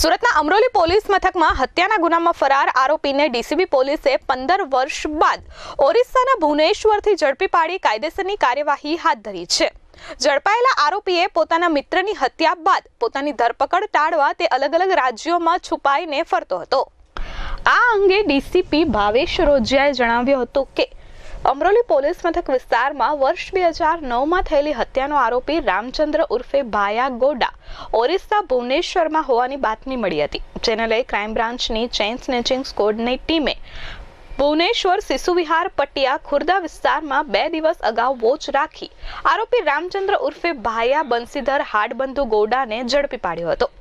સુરતના અમરોલી પોલીસ મથકમાં હત્યાના ગુનામાં ફરાર આરોપીને ડીસીબી પોલીસે પંદર વર્ષ બાદ ઓરિસ્સાના ભુવનેશ્વરથી ઝડપી પાડી કાયદેસરની કાર્યવાહી હાથ ધરી છે. ઝડપાયેલા આરોપીએ પોતાના મિત્રની હત્યા બાદ પોતાની ધરપકડ ટાળવા તે અલગ અલગ રાજ્યોમાં છુપાઈને ફરતો હતો. આ અંગે ડીસીપી ભાવેશ રોજિયાએ જણાવ્યું હતું કે અમરોલી પોલીસ મથક વિસ્તારમાં વર્ષ બે હજાર નવમાં થયેલી હત્યાનો આરોપી રામચંદ્ર ઉર્ફે ભાયા ગોડા ઓરિસ્સા ભુવનેશ્વરમાં હોવાની બાતમી મળી હતી, જેને લઈ ક્રાઇમ બ્રાન્ચની ચેઇન સ્નેચિંગ સ્કોડની ટીમે ભુવનેશ્વર શિશુવિહાર પટિયા ખુર્દા વિસ્તારમાં બે દિવસ અગાઉ વોચ રાખી આરોપી રામચંદ્ર ઉર્ફે ભાયા બંસીધર હાડબંધુ ગોડાને ઝડપી પાડ્યો હતો.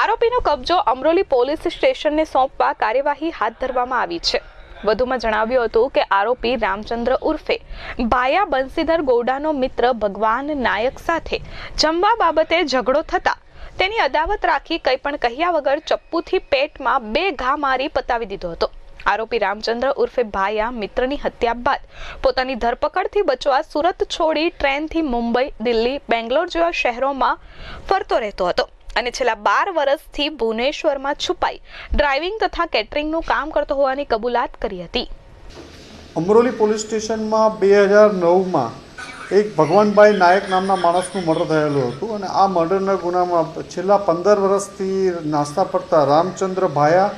આરોપીનો કબજો અમરોલી પોલીસ સ્ટેશનને સોંપવા કાર્યવાહી હાથ ધરવામાં આવી છે. વધુમાં જણાવ્યું હતું કે આરોપી રામચંદ્ર ઉર્ફે ભાયા બંસીધર ગૌડાનો મિત્ર ભગવાન નાયક સાથે જમવા બાબતે ઝઘડો થતા તેની અદાવત રાખી કંઈ પણ કહ્યા વગર ચપ્પુથી પેટમાં બે ઘા મારી પતાવી દીધો હતો. આરોપી રામચંદ્ર ઉર્ફે ભાયા મિત્રની હત્યા બાદ પોતાની ધરપકડથી બચવા સુરત છોડી ટ્રેનથી મુંબઈ, દિલ્હી, બેંગ્લોર જેવા શહેરોમાં ફરતો રહેતો હતો. અને છેલ્લા બાર વર્ષથી ભુવનેશ્વરમાં છુપાઈ ડ્રાઇવિંગ તથા કેટરિંગનું કામ કરતો હોવાની કબૂલાત કરી હતી. અમરોલી પોલીસ સ્ટેશનમાં બે હજાર નવમાં એક ભગવાનભાઈ નાયક નામના માણસનું મર્ડર થયેલું હતું અને આ મર્ડરના ગુનામાં છેલ્લા પંદર વર્ષથી નાસ્તા પડતા રામચંદ્ર ભાયા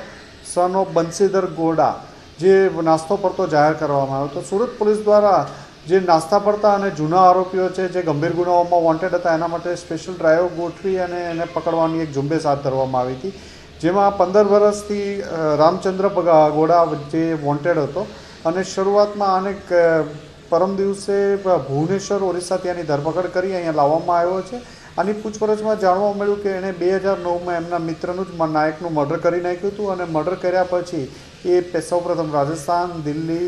સન બંસીધર ગોડા, જે નાસ્તો પડતો જાહેર કરવામાં આવ્યો હતો. સુરત પોલીસ દ્વારા જે નાસ્તા પડતા અને જૂના આરોપીઓ છે, જે ગંભીર ગુનાઓમાં વોન્ટેડ હતા, એના માટે સ્પેશિયલ ડ્રાઈવ ગોઠવી અને એને પકડવાની એક ઝુંબેશ હાથ ધરવામાં આવી હતી. જેમાં પંદર વર્ષથી રામચંદ્ર ગોડા જે વોન્ટેડ હતો. અને શરૂઆતમાં આને પરમ દિવસે ભુવનેશ્વર, ઓરિસ્સા ત્યાંની ધરપકડ કરી, અહીંયા લાવવામાં આવ્યો છે. આની પૂછપરછમાં જાણવા મળ્યું કે એણે બે હજાર નવમાં એમના મિત્રનું જ નાયકનું મર્ડર કરી નાખ્યું હતું અને મર્ડર કર્યા પછી એ સૌપ્રથમ રાજસ્થાન, દિલ્હી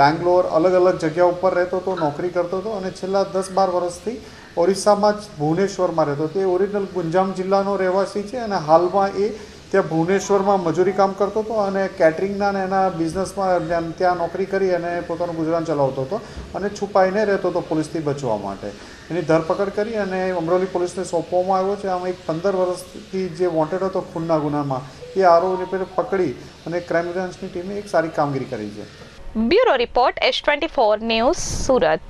બેંગ્લોર અલગ અલગ જગ્યા ઉપર રહેતો હતો, નોકરી કરતો હતો અને છેલ્લા દસ બાર વર્ષથી ઓરિસ્સામાં જ ભુવનેશ્વરમાં રહેતો હતો. એ ઓરિજિનલ ગુંજામ જિલ્લાનો રહેવાસી છે અને હાલમાં એ ત્યાં ભુવનેશ્વરમાં મજૂરી કામ કરતો હતો અને કેટરિંગના ને એના બિઝનેસમાં ત્યાં- નોકરી કરી અને પોતાનું ગુજરાન ચલાવતો હતો અને છુપાઈને રહેતો હતો પોલીસથી બચવા માટે. એની ધરપકડ કરી અને અમરોલી પોલીસને સોંપવામાં આવ્યો છે. આમાં એક પંદર વર્ષથી જે વોન્ટેડ હતો ખૂનના ગુનામાં, એ આરોપીને પકડી અને ક્રાઇમ બ્રાન્ચની ટીમે એક સારી કામગીરી કરી છે. Bureau report S twenty four news Surat.